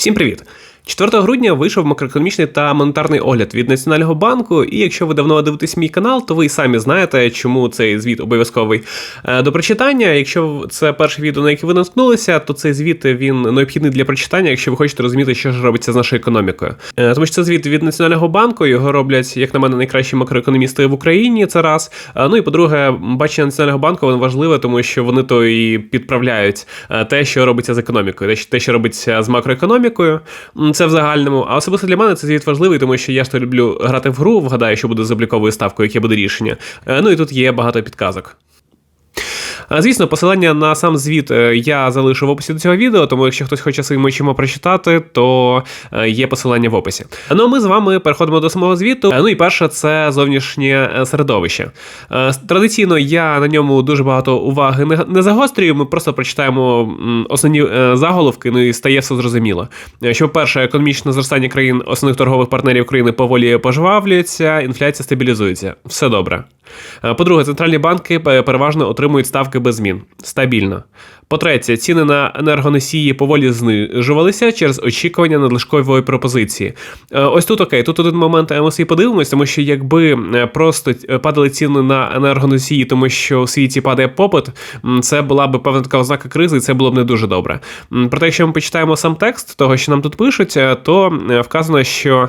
Всім привіт! 4 грудня вийшов макроекономічний та монетарний огляд від Національного банку. І якщо ви давно дивитесь мій канал, то ви і самі знаєте, чому цей звіт обов'язковий е, до прочитання. Якщо це перше відео, на яке ви наткнулися, то цей звіт він необхідний для прочитання, якщо ви хочете розуміти, що ж робиться з нашою економікою. Е, тому що це звіт від Національного банку, його роблять, як на мене, найкращі макроекономісти в Україні. Це раз. Е, ну і по-друге, бачення Національного банку воно важливе, тому що вони то і підправляють те, що робиться з економікою, те, що робиться з макроекономікою. Це в загальному. А особисто для мене це звіт важливий, тому що я ж то люблю грати в гру, вгадаю, що буде з обліковою ставкою, яке буде рішення. Е, ну і тут є багато підказок. Звісно, посилання на сам звіт е, я залишу в описі до цього відео, тому якщо хтось хоче своїми очима прочитати, то е, є посилання в описі. Ну а ми з вами переходимо до самого звіту. Ну і перше, це зовнішнє е, середовище. Традиційно я на ньому дуже багато уваги не загострюю. Ми просто прочитаємо основні заголовки, ну і стає все зрозуміло. Що, перше, економічне зростання країн основних торгових партнерів країни поволі пожвавлюється, інфляція стабілізується. Все добре. По-друге, центральні банки переважно отримують ставки без змін. Стабільно. По-третє, ціни на енергоносії поволі знижувалися через очікування надлишкової пропозиції. Е, ось тут окей, тут один момент ми собі подивимось, тому що якби е, просто е, падали ціни на енергоносії, тому що в світі падає попит, це була б певна така ознака кризи, і це було б не дуже добре. Проте, якщо ми почитаємо сам текст того, що нам тут пишуть, то вказано, що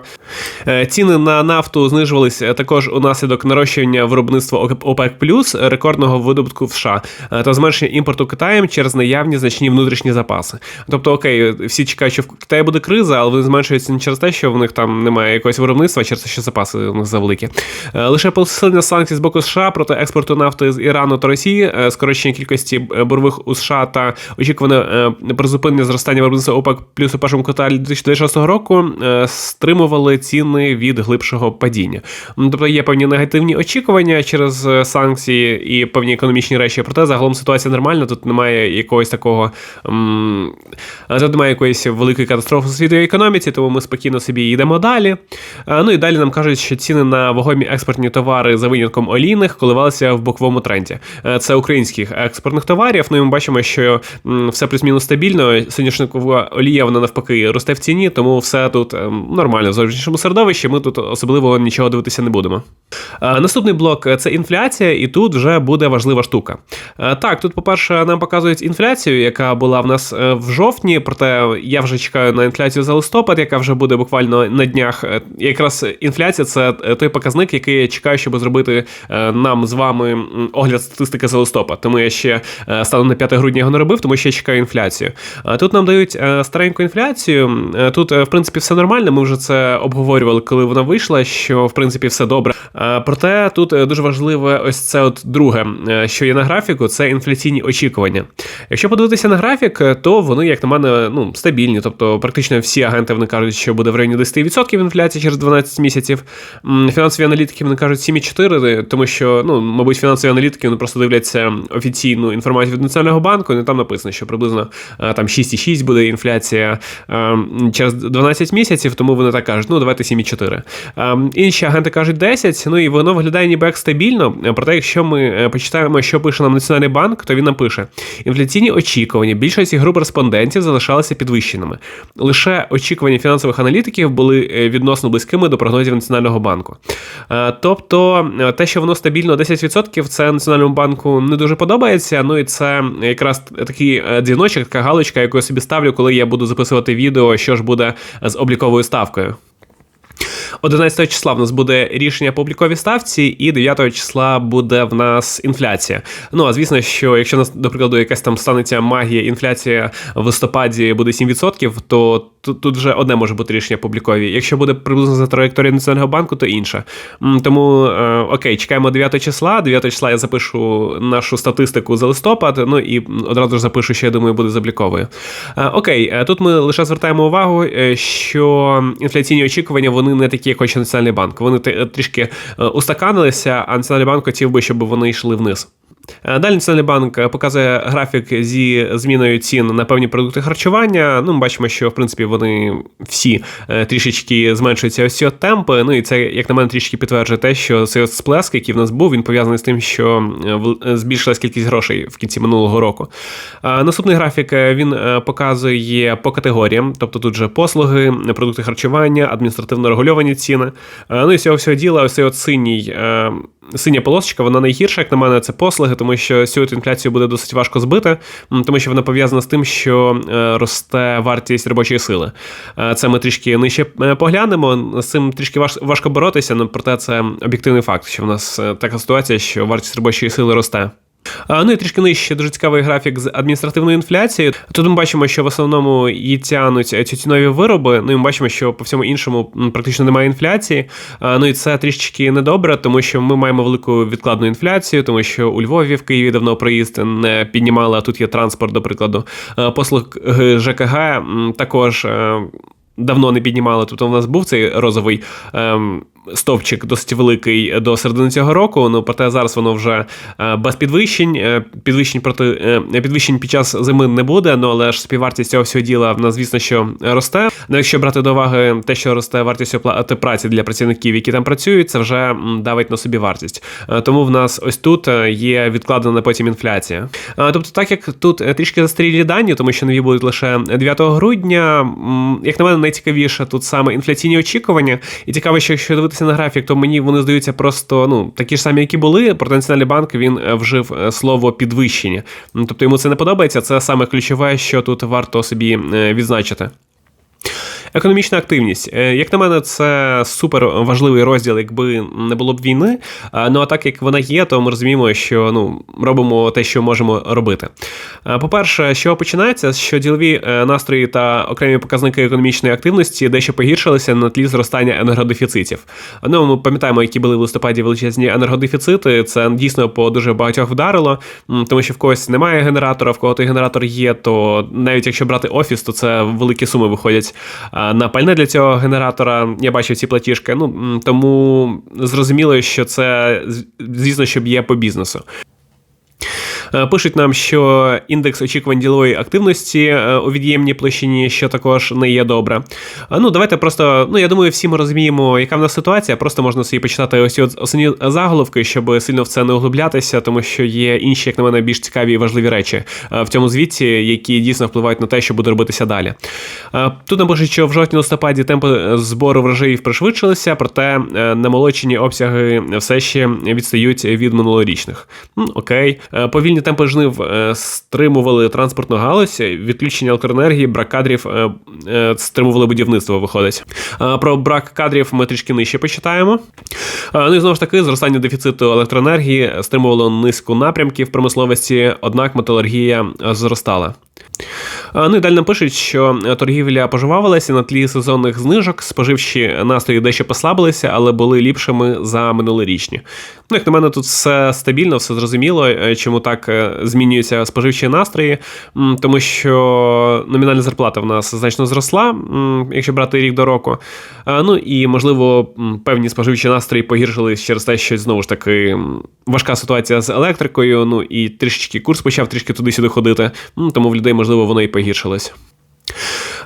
ціни на нафту знижувалися також унаслідок нарощування виробництва ОПЕК+, рекордного видобутку в США та зменшення імпорту Китаєм через через наявні значні внутрішні запаси. Тобто, окей, всі чекають, що в Китаї буде криза, але вони зменшуються не через те, що в них там немає якогось виробництва, а через те, що запаси у них завеликі. Е, лише посилення санкцій з боку США проти експорту нафти з Ірану та Росії, е, скорочення кількості е, борових у США та очікуване призупинення зростання виробництва ОПЕК плюс у першому кварталі 2026 року стримували ціни від глибшого падіння. Тобто є певні негативні очікування через санкції і певні економічні речі. Проте загалом ситуація нормальна. Тут немає якогось такого немає якоїсь великої катастрофи у світовій економіці, тому ми спокійно собі йдемо далі. Ну і далі нам кажуть, що ціни на вагомі експортні товари за винятком олійних коливалися в боковому тренді. Це українських експортних товарів. Ну і ми бачимо, що все плюс-мінус стабільно. Соняшникова олія вона навпаки росте в ціні, тому все тут ем, нормально в зовнішньому середовищі. Ми тут особливо нічого дивитися не будемо. Наступний блок це інфляція, і тут вже буде важлива штука. Так, тут, по-перше, нам показують інфляцію, яка була в нас е, в жовтні. Проте я вже чекаю на інфляцію за листопад, яка вже буде буквально на днях. Е, якраз інфляція це е, той показник, який я чекаю, щоб зробити нам з вами огляд статистики за листопад. Тому я ще стану на 5 грудня його не робив, тому що я чекаю інфляцію. Тут нам дають стареньку інфляцію. Тут, в принципі, все нормально. Ми вже це обговорювали, коли вона вийшла. Що в принципі все добре. Проте тут дуже важливе ось це от друге, що є на графіку, це інфляційні очікування. Якщо подивитися на графік, то вони, як на мене, ну, стабільні. Тобто, практично всі агенти вони кажуть, що буде в районі 10% інфляції через 12 місяців. Фінансові аналітики вони кажуть 7,4, тому що, ну, мабуть, фінансові аналітики вони просто дивляться офіційну інформацію від Національного банку, і там написано, що приблизно там 6,6 буде інфляція через 12 місяців, тому вони так кажуть, ну давайте 7,4. Інші агенти кажуть 10, ну і воно виглядає ніби як стабільно. Проте, якщо ми е, почитаємо, що пише нам Національний банк, то він нам пише: Інфляційні очікування більшості груп респондентів залишалися підвищеними. Лише очікування фінансових аналітиків були е, відносно близькими до прогнозів Національного банку. Е, тобто, е, те, що воно стабільно 10%, це Національному банку не дуже подобається. Ну і це якраз такий дзвіночок, така галочка, яку я собі ставлю, коли я буду записувати відео, що ж буде з обліковою ставкою. 11 числа в нас буде рішення публікові ставці, і 9 числа буде в нас інфляція. Ну а звісно, що якщо нас, до прикладу, якась там станеться магія, інфляція в листопаді буде 7%, то тут, тут вже одне може бути рішення публікові. Якщо буде приблизно за траєкторією Національного банку, то інше. Тому е, окей, чекаємо 9 числа. 9 числа я запишу нашу статистику за листопад. Ну і одразу ж запишу, що я думаю, буде з обліковою. Е, окей, е, тут ми лише звертаємо увагу, що інфляційні очікування вони не такі, як хоче Національний банк. Вони трішки устаканилися, а Національний банк хотів би, щоб вони йшли вниз. Е, далі Національний банк показує графік зі зміною цін на певні продукти харчування. Ну, ми бачимо, що в принципі вони всі е, трішечки зменшуються ось ці темпи. Ну і це, як на мене, трішки підтверджує те, що цей сплеск, який в нас був, він пов'язаний з тим, що збільшилась кількість грошей в кінці минулого року. Наступний графік він показує по категоріям, тобто тут же послуги, продукти харчування, адміністративно регульовані ціни. Ну і з цього всього діла, ось цей от синій синя полосочка, вона найгірша, як на мене, це послуги, тому що цю інфляцію буде досить важко збити, тому що вона пов'язана з тим, що е, росте вартість робочої сили. Е, це ми трішки нижче е, поглянемо. З цим трішки важко боротися, але проте це об'єктивний факт, що в нас така ситуація, що вартість робочої сили росте. Ну і трішки нижче дуже цікавий графік з адміністративною інфляцією. Тут ми бачимо, що в основному її тянуть ці цінові вироби. Ну і ми бачимо, що по всьому іншому практично немає інфляції. Ну і це трішки недобре, тому що ми маємо велику відкладну інфляцію, тому що у Львові в Києві давно проїзд не піднімали, а тут є транспорт, до прикладу. Послуг ЖКГ також. Е, давно не піднімали, тобто в нас був цей розовий ем, стовпчик досить великий до середини цього року. Ну проте зараз воно вже е, без підвищень. Е, підвищень проти е, підвищень під час зими не буде. Ну але ж співвартість цього всього діла нас, звісно, що росте. Ну, якщо брати до уваги те, що росте вартість оплати праці для працівників, які там працюють, це вже давить на собі вартість. Тому в нас ось тут є відкладена потім інфляція. Тобто, так як тут трішки застрілі дані, тому що нові будуть лише 9 грудня. Як на мене, найцікавіше тут саме інфляційні очікування, і цікаво, що якщо дивитися на графік, то мені вони здаються просто ну такі ж самі, які були. Проте Національний банк він е, вжив е, слово підвищення. Тобто йому це не подобається. Це саме ключове, що тут варто собі е, відзначити. Економічна активність. Е, як на мене, це супер важливий розділ, якби не було б війни. Ну а так як вона є, то ми розуміємо, що ну робимо те, що можемо робити. По-перше, що починається, що ділові е, настрої та окремі показники економічної активності дещо погіршилися на тлі зростання енергодефіцитів. Ну ми пам'ятаємо, які були в листопаді величезні енергодефіцити. Це дійсно по дуже багатьох вдарило, тому що в когось немає генератора, в кого той генератор є, то навіть якщо брати офіс, то це великі суми виходять на пальне для цього генератора. Я бачив ці платіжки. Ну тому зрозуміло, що це звісно, що б'є по бізнесу. Е, пишуть нам, що індекс очікувань ділової активності е, у від'ємній площині, що також не є добре. Е, ну, давайте просто, ну я думаю, всі ми розуміємо, яка в нас ситуація. Просто можна собі почитати ось основні заголовки, щоб сильно в це не углублятися, тому що є інші, як на мене, більш цікаві і важливі речі в цьому звіті, які дійсно впливають на те, що буде робитися далі. Тут нам що в жовтні-листопаді темпи збору врожаїв пришвидшилися, проте намолочені обсяги все ще відстають від минулорічних. Окей, повільні Підвищені темпи жнив е, стримували транспортну галузь, відключення електроенергії, брак кадрів е, е, стримували будівництво. Виходить. Про брак кадрів ми трішки нижче почитаємо. Ну і знову ж таки, зростання дефіциту електроенергії стримувало низку напрямків промисловості, однак металургія зростала. Ну і далі нам пишуть, що торгівля поживавилася на тлі сезонних знижок, споживчі настрої дещо послабилися, але були ліпшими за минулорічні. Ну, як на мене, тут все стабільно, все зрозуміло, е, чому так е, змінюються споживчі настрої, тому що номінальна зарплата в нас значно зросла, якщо брати рік до року. Ну і можливо певні споживчі настрої погіршились через те, що знову ж таки важка ситуація з електрикою. Ну і трішечки курс почав трішки туди-сюди ходити. Тому в людей можливо воно і погіршилось.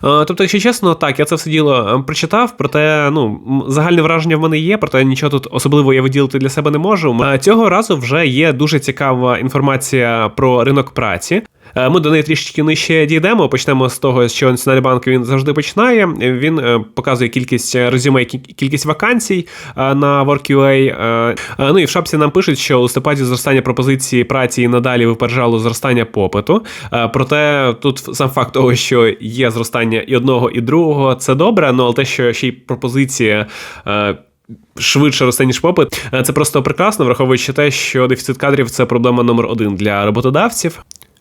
Тобто, якщо чесно, так, я це все діло ем, прочитав, проте ну, загальне враження в мене є, проте нічого тут особливо я виділити для себе не можу. Цього разу вже є дуже цікава інформація про ринок праці. Е, ми до неї трішечки нижче дійдемо. Почнемо з того, що Національний банк він завжди починає. Він е, показує кількість резюме, кількість вакансій е, на WorkUA. Ну і в шапці нам пишуть, що у листопаді зростання пропозиції праці і надалі випереджало зростання попиту. Проте тут сам факт того, що є зростання і одного, і другого, це добре. Ну але те, що ще й пропозиція. Швидше росте, ніж попит, це просто прекрасно, враховуючи те, що дефіцит кадрів це проблема номер один для роботодавців.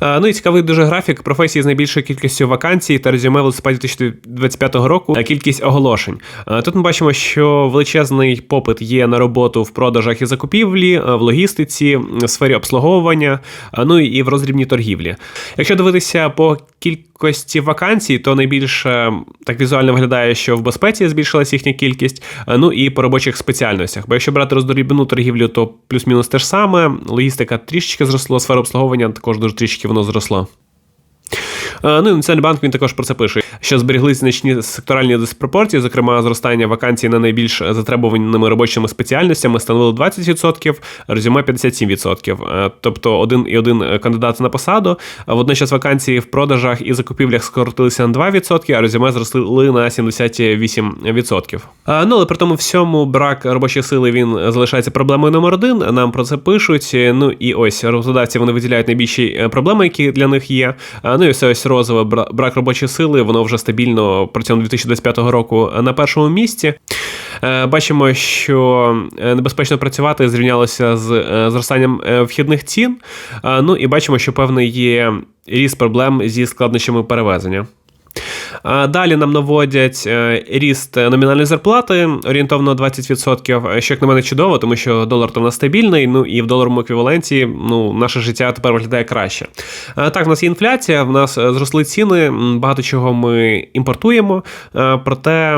Ну і цікавий дуже графік професії з найбільшою кількістю вакансій та резюме в листопаді 2025 року. Кількість оголошень. Тут ми бачимо, що величезний попит є на роботу в продажах і закупівлі, в логістиці, в сфері обслуговування, ну і в роздрібній торгівлі. Якщо дивитися по кількості вакансій, то найбільше так візуально виглядає, що в безпеці збільшилася їхня кількість, ну і по робочих спеціальностях. Бо якщо брати роздрібну торгівлю, то плюс-мінус те ж саме. Логістика трішечки зросло, сфера обслуговування також дуже трішки воно зросло. Е, ну і Національний банк він також про це пише, що зберіглися значні секторальні диспропорції, зокрема, зростання вакансій на найбільш затребуваними робочими спеціальностями становило 20%, резюме 57%. Е, тобто один і один кандидат на посаду. Водночас вакансії в продажах і закупівлях скоротилися на 2%, а резюме зросли на 78%. Е, ну але при тому всьому брак робочої сили він залишається проблемою номер один. Нам про це пишуть. Ну і ось роботодавці вони виділяють найбільші проблеми, які для них є. Ну і ось ось розове брак робочої сили, воно вже стабільно протягом 2025 року на першому місці. Е, бачимо, що е, небезпечно працювати зрівнялося з е, зростанням вхідних цін. Ну і бачимо, що певний є ріст проблем зі складнощами перевезення. Далі нам наводять е, ріст номінальної зарплати орієнтовно 20%, що як на мене чудово, тому що долар то в нас стабільний. Ну і в доларовому еквіваленті ну, наше життя тепер виглядає краще. Так, в нас є інфляція, в нас е, зросли ціни, багато чого ми імпортуємо. Проте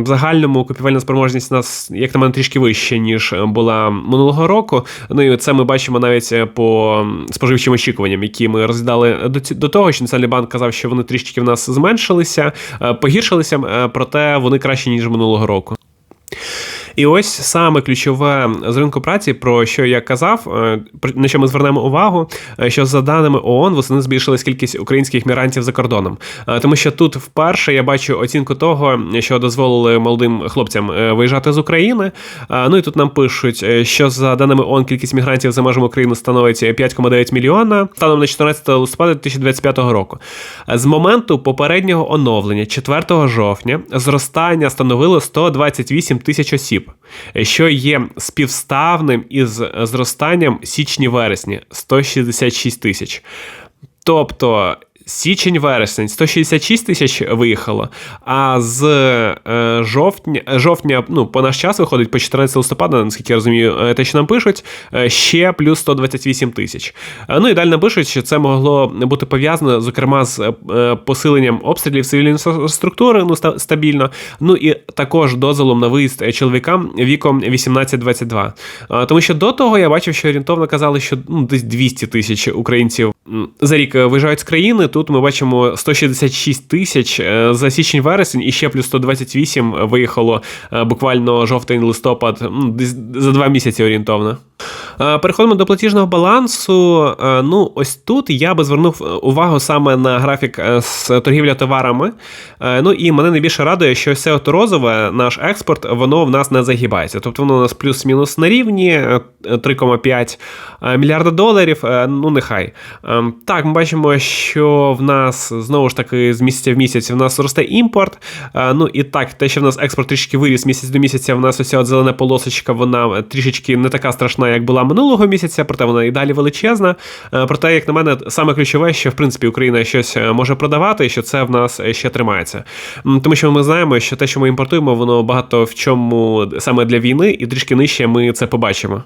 в загальному купівельна спроможність у нас, як на мене, трішки вища, ніж була минулого року. Ну і це ми бачимо навіть е, по споживчим очікуванням, які ми розглядали до того, що Національний банк казав, що вони трішки в нас зменшились зменшилися, е, погіршилися, е, проте вони краще ніж минулого року. І ось саме ключове з ринку праці, про що я казав, е, на що ми звернемо увагу, е, що за даними ООН восени збільшилась кількість українських мігрантів за кордоном. Е, тому що тут вперше я бачу оцінку того, що дозволили молодим хлопцям виїжджати з України. Ну і тут нам пишуть, що за даними ООН кількість мігрантів за межами України становить 5,9 мільйона станом на 14 листопада 2025 року. З моменту попереднього оновлення, 4 жовтня, зростання становило 128 тисяч осіб що є співставним із зростанням січні-вересні 166 тисяч. Тобто Січень-вересень 166 тисяч виїхало, а з е, жовтня, жовтня, ну, по наш час виходить по 14 листопада, наскільки я розумію, е, те, що нам пишуть, е, ще плюс 128 тисяч. Ну і далі нам пишуть, що це могло бути пов'язано, зокрема, з посиленням обстрілів цивільної інфраструктури ну, стабільно, ну і також дозволом на виїзд чоловікам віком 18-22. Тому що до того я бачив, що орієнтовно казали, що ну, десь 200 тисяч українців за рік виїжджають з країни. Тут ми бачимо 166 тисяч е, за січень-вересень і ще плюс 128 виїхало е, буквально жовтень-листопад, за два місяці орієнтовно. Е, переходимо до платіжного балансу. Е, ну, ось тут я би звернув е, увагу саме на графік з торгівля товарами. Ну і мене найбільше радує, що все от розове, наш експорт, воно в нас не загибається. Тобто воно у нас плюс-мінус на рівні 3,5 мільярда доларів. Ну, нехай. Так, ми бачимо, що в нас знову ж таки з місяця в місяць в нас росте імпорт. Ну і так, те, що в нас експорт трішки виріс місяць до місяця, в нас ось от зелена полосочка, вона трішечки не така страшна, як була минулого місяця, проте вона і далі величезна. Е, проте, як на мене, саме ключове, що в принципі Україна щось е, може продавати, і що це в нас е, ще тримається. Тому що ми знаємо, що те, що ми імпортуємо, воно багато в чому саме для війни, і трішки нижче ми це побачимо.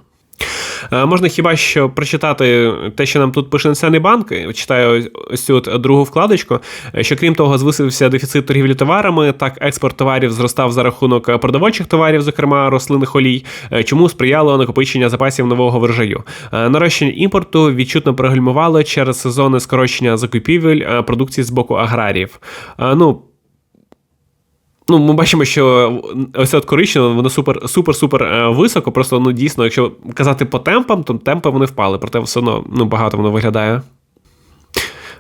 Е, можна хіба що прочитати те, що нам тут пише Національний банк, читаю ось цю другу вкладочку, е, що крім того, звисився дефіцит торгівлі товарами, так експорт товарів зростав за рахунок продовольчих товарів, зокрема рослинних олій, е, чому сприяло накопичення запасів нового врожаю. Нарощення імпорту відчутно прогальмувало через сезони скорочення закупівель продукції з боку аграріїв. Ну, Ну, ми бачимо, що ось от коричневе, воно супер супер супер е, високо. Просто ну дійсно, якщо казати по темпам, то темпи вони впали, проте все одно ну, багато воно виглядає.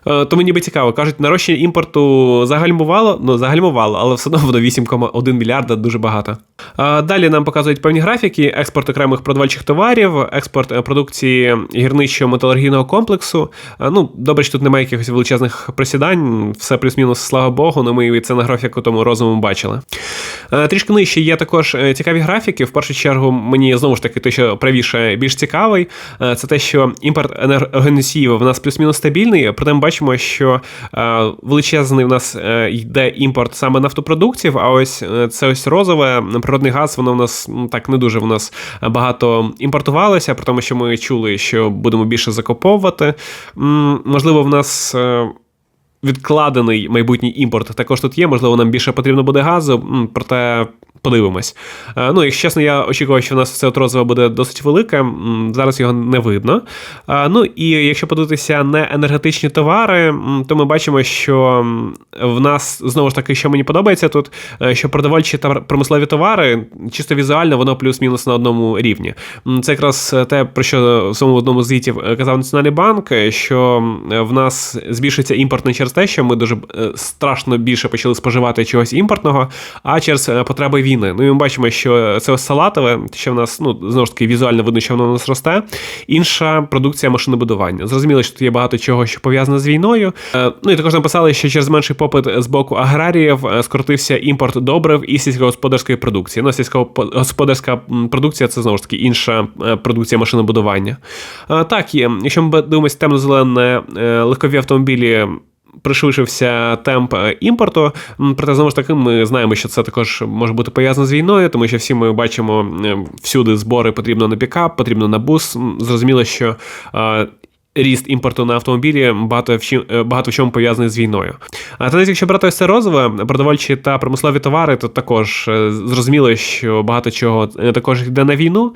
Е, то мені би цікаво, кажуть, нарощення імпорту загальмувало, ну загальмувало, але все одно воно 8,1 мільярда дуже багато. Е, далі нам показують певні графіки: експорт окремих продавальчих товарів, експорт е, продукції гірничого металургійного комплексу. Ну, добре, що тут немає якихось величезних присідань, все плюс-мінус, слава Богу, ну ми це на графіку тому розуму бачили. Трішки нижче є також цікаві графіки. В першу чергу, мені знову ж таки те, що правіше більш цікавий, це те, що імпорт енергоносіїв в нас плюс-мінус стабільний, проте ми бачимо, що величезний в нас йде імпорт саме нафтопродуктів, а ось це ось розове природний газ, воно в нас так не дуже в нас багато імпортувалося, при тому, що ми чули, що будемо більше закуповувати. Можливо, в нас. Відкладений майбутній імпорт також тут є. Можливо, нам більше потрібно буде газу, проте подивимось. Е, ну, якщо чесно, я очікував, що в нас це от розове буде досить велике. Зараз його не видно. Е, ну і якщо подивитися на енергетичні товари, то ми бачимо, що в нас знову ж таки, що мені подобається тут, е, що продовольчі та промислові товари чисто візуально, воно плюс-мінус на одному рівні. Це якраз те, про що в своєму одному звітів казав Національний банк, що в нас збільшується імпорт не через те, що ми дуже страшно більше почали споживати чогось імпортного, а через потреби війни. Ну і ми бачимо, що це салатове, що в нас ну знову ж таки візуально видно, що воно у нас росте. Інша продукція машинобудування. Зрозуміло, що тут є багато чого, що пов'язане з війною. Е, ну і також написали, що через менший попит з боку аграріїв е, скоротився імпорт добрив і сільськогосподарської продукції. Ну, сільськогосподарська продукція це знову ж таки інша е, продукція машинобудування. Так, є. Якщо ми дивимося темно-зелене легкові автомобілі пришвидшився темп е, імпорту. Проте знову ж таки, ми знаємо, що це також може бути пов'язано з війною, тому що всі ми бачимо е, всюди збори потрібно на пікап, потрібно на бус. Зрозуміло, що е, ріст імпорту на автомобілі багато в чим е, багато в чому пов'язаний з війною. А тоді, якщо брати це розове, продовольчі та промислові товари, то також е, зрозуміло, що багато чого е, також йде на війну.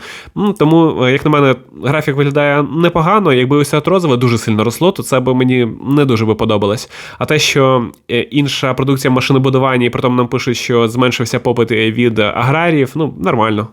Тому, як на мене, графік виглядає непогано. Якби ось це розове дуже сильно росло, то це б мені не дуже би подобалось. А те, що інша продукція машинобудування, і тому нам пишуть, що зменшився попит від аграріїв, ну нормально.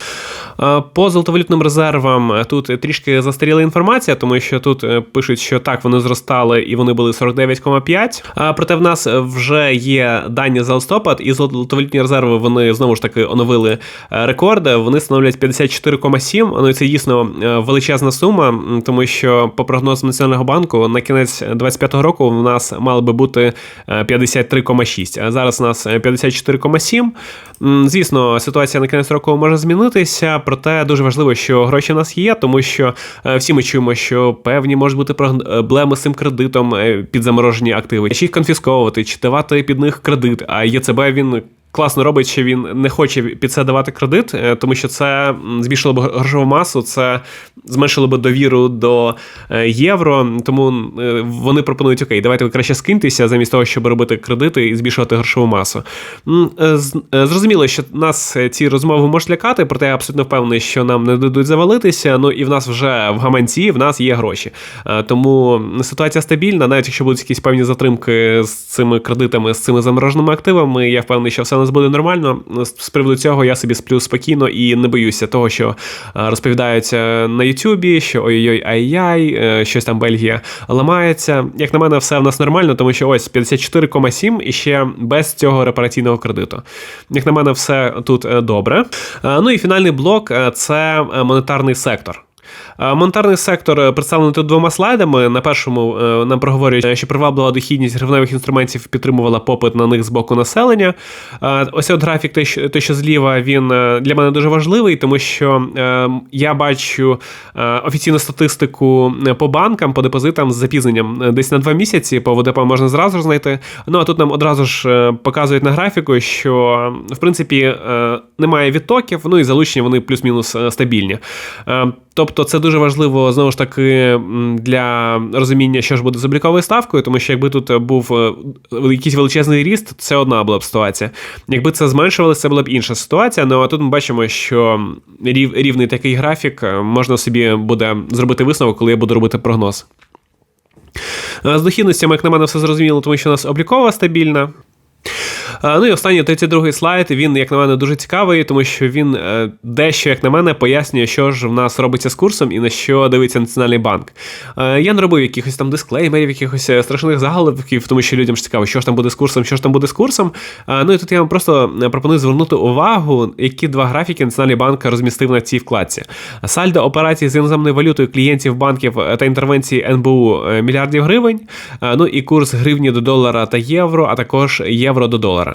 По золотовалютним резервам тут трішки застаріла інформація, тому що тут пишуть, що так, вони зростали і вони були 49,5. А проте в нас вже є дані за листопад, і золотовалютні резерви вони знову ж таки оновили е, рекорди. Вони становлять 54,7. Ну і це дійсно е, величезна сума, тому що по прогнозам Національного банку на кінець 2025 року в нас мало би бути 53,6. Е, а зараз у нас 54,7. Звісно, ситуація на кінець року може змінитися, проте дуже важливо, що гроші в нас є, тому що всі ми чуємо, що певні можуть бути бути проблеми з цим кредитом е, під заморожені активи, чи їх конфісковувати, чи давати під них кредит. А ЄЦБ він класно робить, що він не хоче під це давати кредит, е, тому що це збільшило б грошову масу, це зменшило б довіру до е, євро. Тому е, вони пропонують: окей, давайте ви краще скиньтеся, замість того, щоб робити кредити і збільшувати грошову масу. Зрозуміло, що нас ці розмови можуть лякати, проте я абсолютно впевнений, що нам не дадуть завалитися. Ну і в нас вже в гаманці в нас є гроші. Тому ситуація стабільна, навіть якщо будуть якісь певні затримки з цими кредитами, з цими замороженими активами, я впевнений, що все нас буде нормально. З приводу цього я собі сплю спокійно і не боюся того, що е, розповідаються на Ютубі, що ой-ой, ай-яй, е, щось там Бельгія ламається. Як на мене, все в нас нормально, тому що ось 54,7 і ще без цього репараційного кредиту. Як на мене, все тут е, добре. Ну і фінальний блок це монетарний сектор. Е, монетарний сектор е, представлений тут двома слайдами. На першому е, нам проговорюють, що приваблива дохідність гривневих інструментів підтримувала попит на них з боку населення. Ось от графік, той, що зліва, він для мене дуже важливий, тому що я бачу офіційну статистику по банкам, по депозитам з запізненням десь на два місяці. По ВДП можна зразу знайти. Ну а тут нам одразу ж показують на графіку, що в принципі немає відтоків, ну і залучення вони плюс-мінус стабільні. Тобто це дуже важливо знову ж таки для розуміння, що ж буде з обліковою ставкою, тому що якби тут був е, якийсь величезний ріст, це одна була б ситуація. Якби це зменшувалося, це була б інша ситуація. Ну а тут ми бачимо, що рівний такий графік е, можна собі буде зробити висновок, коли я буду робити прогноз. З дохідностями, як на мене, все зрозуміло, тому що у нас облікова стабільна. Е, Ну і останній 32-й слайд. Він, як на мене, дуже цікавий, тому що він е, дещо, як на мене, пояснює, що ж в нас робиться з курсом і на що дивиться Національний банк. Е, Я не робив якихось там дисклеймерів, якихось страшних заголовків, тому що людям ж цікаво, що ж там буде з курсом, що ж там буде з курсом. Ну і тут я вам просто пропоную звернути увагу, які два графіки Національний банк розмістив на цій вкладці. Сальдо операцій з іноземною валютою клієнтів банків та інтервенції НБУ мільярдів гривень. Ну і курс гривні до долара та євро, а також євро до долара.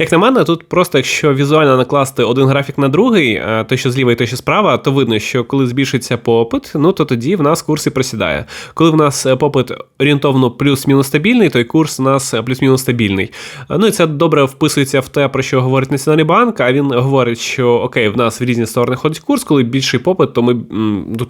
Як на мене, тут просто якщо візуально накласти один графік на другий, е, той, що зліва і той, що справа, то видно, що коли збільшиться попит, ну то тоді в нас курс і просідає. Коли в нас е, попит орієнтовно плюс-мінус стабільний, то й курс у нас е, плюс-мінус стабільний. Ну і це добре вписується в те, про що говорить Національний банк. А він говорить, що окей, в нас в різні сторони ходить курс, коли більший попит, то ми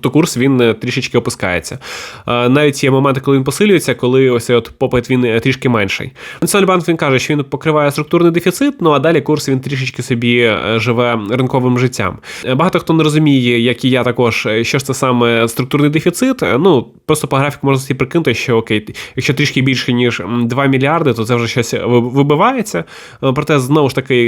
то курс він трішечки опускається. Навіть є моменти, коли він посилюється, коли ось от попит він трішки менший. Національний банк він каже, що він покриває структурний дефіцит, ну а далі курс він трішечки собі е, живе ринковим життям. Е, Багато хто не розуміє, як і я також, е, що ж це саме структурний дефіцит. Ну просто по графіку можна собі прикинути, що окей, якщо трішки більше ніж 2 мільярди, то це вже щось вибивається. Е, Проте знову ж таки,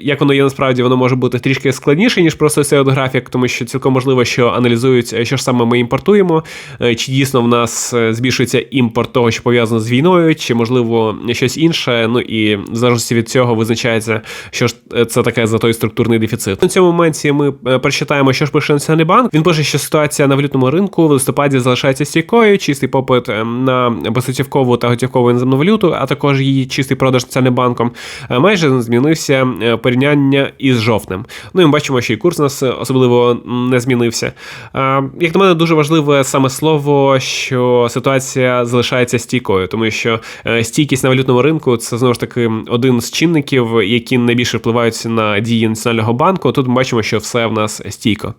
як воно є насправді, воно може бути трішки складніше, ніж просто цей от графік, тому що цілком можливо, що аналізують, е, що ж саме ми імпортуємо, е, чи дійсно в нас е, збільшується імпорт того, що пов'язано з війною, чи можливо щось інше. Ну і в залежності від цього визначається, що ж е, це таке за той структурний дефіцит. На цьому моменті ми е, прочитаємо, що ж пише Національний банк. Він пише, що ситуація на валютному ринку в листопаді залишається стійкою, чистий попит е, на безготівкову та готівкову іноземну валюту, а також її чистий продаж Національним банком е, майже змінився е, порівняння із жовтнем. Ну і ми бачимо, що і курс у нас особливо не змінився. Е, Як на мене, дуже важливе саме слово, що ситуація залишається стійкою, тому що е, стійкість на валютному ринку це знову ж таки один з чинників, які найбільше впливають на дії національного банку. Тут ми бачимо, що все в нас стійко.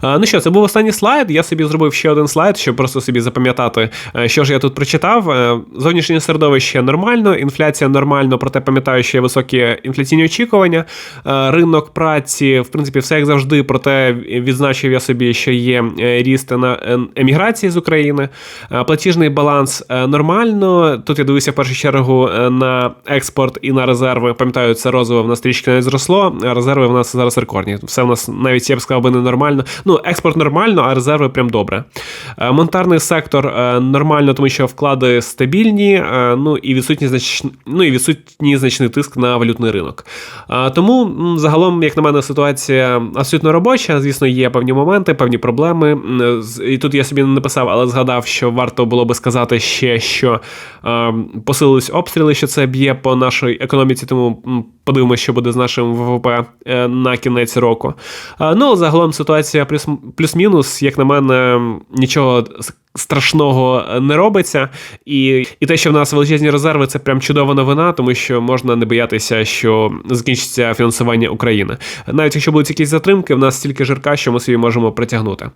А, Ну що, це був останній слайд. Я собі зробив ще один слайд, щоб просто собі запам'ятати, е, що ж я тут прочитав. Е, Зовнішнє середовище нормально, інфляція нормально, проте пам'ятаю, що є високі інфляційні очікування. Е, Ринок праці, в принципі, все як завжди, проте відзначив я собі, що є е, ріст на е, еміграції з України. Е, Платіжний баланс е, нормально. Тут я дивився в першу чергу е, на експорт і на резерви. Пам'ятаю, це розове в нас трішки не зросло, резерви в нас зараз рекордні. Все в нас навіть я б сказав би не нормально. Ну, експорт нормально, а резерви прям добре. Е, Монетарний сектор е, нормально, тому що вклади стабільні, е, ну і відсутній знач... ну, і відсутній значний тиск на валютний ринок. Тому загалом, як на мене, ситуація абсолютно робоча. Звісно, є певні моменти, певні проблеми. І тут я собі не написав, але згадав, що варто було би сказати ще, що е, посилились обстріли, що це б'є по нашій економіці, тому подивимося, що буде з нашим ВВП на кінець року. Ну, загалом ситуація плюс- плюс-мінус, як на мене, нічого страшного не робиться. І, і те, що в нас величезні резерви, це прям чудова новина, тому що можна не боятися, що закінчиться фінансування України. Навіть якщо будуть якісь затримки, в нас стільки жирка, що ми собі можемо притягнути.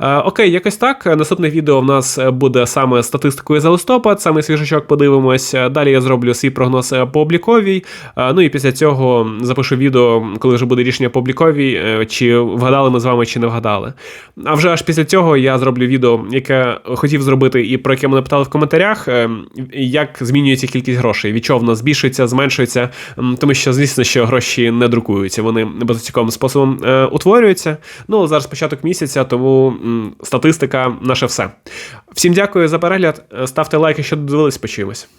Е, окей, якось так. Наступне відео в нас буде саме статистикою за листопад, саме свіжачок подивимось. Далі я зроблю свій прогноз по обліковій. Е, Ну і після цього запишу відео, коли вже буде рішення по обліковій, е, чи вгадали ми з вами, чи не вгадали. А вже аж після цього я зроблю відео, яке хотів зробити, і про яке мене питали в коментарях, е, як змінюється кількість грошей, від чого вона збільшується, зменшується, тому що, звісно, що гроші не друкуються, вони безоцікавим способом е, утворюються. Ну, зараз початок місяця, тому статистика наше все. Всім дякую за перегляд. Ставте лайки, якщо додивились, почуємось.